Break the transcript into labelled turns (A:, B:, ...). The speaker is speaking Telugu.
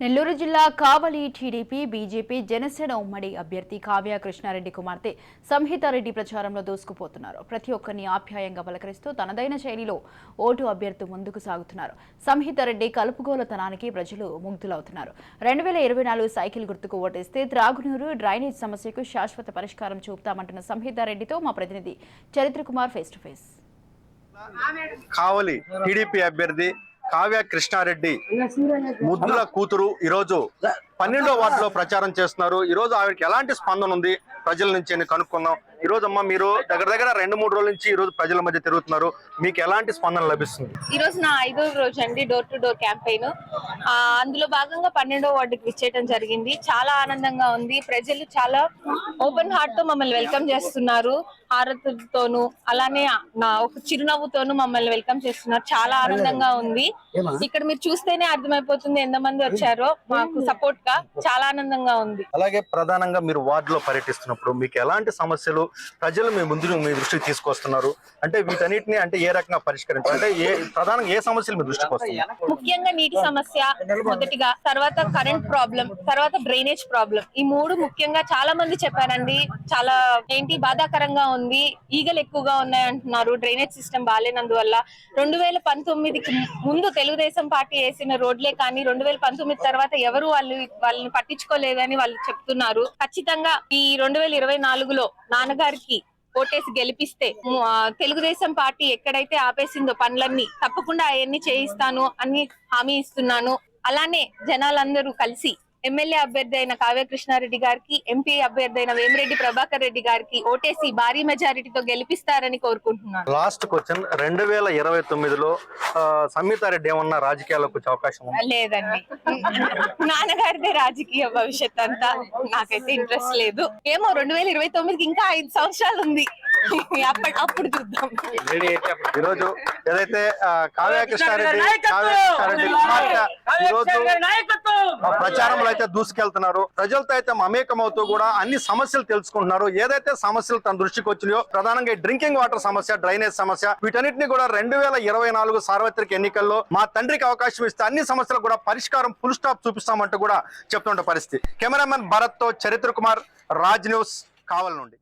A: నెల్లూరు జిల్లా కావలి టీడీపీ బీజేపీ జనసేన ఉమ్మడి అభ్యర్థి కావ్య కృష్ణారెడ్డి కుమార్తె సంహితారెడ్డి ప్రచారంలో దూసుకుపోతున్నారు. ప్రతి ఒక్కరిని ఆప్యాయంగా పలకరిస్తూ తనదైన శైలిలో ఓటు అభ్యర్థి ముందుకు సాగుతున్నారు. సంహితారెడ్డి కలుపుగోలతనానికి ప్రజలు ముగ్ధులవుతున్నారు. రెండు వేల ఇరవై నాలుగు సైకిల్ గుర్తుకు ఓటేస్తే త్రాగునీరు డ్రైనేజ్ సమస్యకు శాశ్వత పరిష్కారం చూపుతామంటున్న సంహితారెడ్డితో మా ప్రతినిధి Charitra Kumar face to face
B: Kavali TDP అభ్యర్థి కావ్య కృష్ణారెడ్డి ముద్దుల కూతురు ఈరోజు పన్నెండో వార్డులో ప్రచారం చేస్తున్నారు. ఈ రోజు ఆవిడకి ఎలాంటి స్పందన ఉంది? ప్రజల నుంచి అని కనుక్కుందాం. ఈ రోజు అమ్మ మీరు దగ్గర దగ్గర రెండు మూడు రోజుల నుంచి ఈ రోజు ప్రజల మధ్య తిరుగుతున్నారు. మీకు ఎలాంటి స్పందన లభిస్తుంది?
C: ఈ రోజు నా ఐదో రోజు అండి డోర్ టు డోర్ క్యాంపెయిన్ అందులో భాగంగా పన్నెండో వార్డుకి విచ్చేయడం జరిగింది. చాలా ఆనందంగా ఉంది. ప్రజలు చాలా ఓపెన్ హార్ట్తో మమ్మల్ని వెల్కమ్ చేస్తున్నారు. హారతులతోనూ అలానే నా ఒక చిరునవ్వుతోనూ మమ్మల్ని వెల్కమ్ చేస్తున్నారు. చాలా ఆనందంగా ఉంది. ఇక్కడ మీరు చూస్తేనే అర్థమైపోతుంది ఎంతమంది వచ్చారో. మాకు సపోర్ట్గా చాలా ఆనందంగా ఉంది.
B: అలాగే ప్రధానంగా మీరు వార్డులో పర్యటిస్తున్నప్పుడు మీకు ఎలాంటి సమస్యలు ప్రజలు మీ ముందు మీ దృష్టికి తీసుకొస్తున్నారు. అంటే వీటన్నిటిని అంటే ఏ రకంగా పరిష్కరించాలి? అంటే ఏ ప్రధానంగా ఏ సమస్యలు మీ దృష్టికి వస్తున్నాయి?
C: ముఖ్యంగా నీటి సమస్య మొదటిగా తర్వాత కరెంట్ ప్రాబ్లం తర్వాత డ్రైనేజ్ ప్రాబ్లం ఈ మూడు ముఖ్యంగా చాలా మంది చెప్పారండి. చాలా ఏంటి? బాధాకరంగా ఉంది. ఈగలు ఎక్కువగా ఉన్నాయి అంటున్నారు డ్రైనేజ్ సిస్టమ్ బాగాలేనందువల్ల రెండు వేల పంతొమ్మిదికి ముందు తెలుగుదేశం పార్టీ వేసిన రోడ్లే కానీ రెండు వేల పంతొమ్మిది తర్వాత ఎవరు వాళ్ళు వాళ్ళని పట్టించుకోలేదని వాళ్ళు చెప్తున్నారు. ఖచ్చితంగా ఈ రెండు వేల ఇరవై నాలుగులో గారికి ఓటేసి గెలిపిస్తే తెలుగుదేశం పార్టీ ఎక్కడైతే ఆపేసిందో పనులన్నీ తప్పకుండా అవన్నీ చేయిస్తాను అని హామీ ఇస్తున్నాను. అలానే జనాలందరూ కలిసి ఎమ్మెల్యే అభ్యర్థి అయిన కావ్య కృష్ణారెడ్డి గారికి ఎంపీ అభ్యర్థి అయిన వేమిరెడ్డి ప్రభాకర్ రెడ్డి గారికి ఓటేసి భారీ మెజారిటీతో గెలిపిస్తారని కోరుకుంటున్నాను.
B: లాస్ట్ క్వశ్చన్ రెండు వేల ఇరవై తొమ్మిదిలో ఆ, సంహితారెడ్డి ఏమన్నా రాజకీయాల్లోకి వచ్చే అవకాశం ఉంది?
C: లేదండి. నాన్నగారిదే రాజకీయ భవిష్యత్ అంతా. నాకైతే ఇంట్రెస్ట్ లేదు. ఏమో రెండు వేల ఇరవై తొమ్మిదికి ఇంకా ఐదు సంవత్సరాలు ఉంది. అప్పుడు చూద్దాం.
B: ఈరోజు ఏదైతే కావ్య కృష్ణారెడ్డి కావ్య కృష్ణారెడ్డి ఈరోజు ప్రచారంలో అయితే దూసుకెళ్తున్నారు. ప్రజలతో అయితే మమేకం అవుతూ కూడా అన్ని సమస్యలు తెలుసుకుంటున్నారు. ఏదైతే సమస్యలు తన దృష్టికి వచ్చినాయో ప్రధానంగా డ్రింకింగ్ వాటర్ సమస్య డ్రైనేజ్ సమస్య వీటన్నిటిని కూడా రెండు వేల ఇరవై నాలుగు సార్వత్రిక ఎన్నికల్లో మా తండ్రికి అవకాశం ఇస్తే అన్ని సమస్యలకు కూడా పరిష్కారం ఫుల్ స్టాప్ చూపిస్తామంటూ కూడా చెప్తుంటే పరిస్థితి. కెమెరామెన్ భరత్తో చరిత్ర కుమార్ రాజ్ న్యూస్ కావల్ నుండి.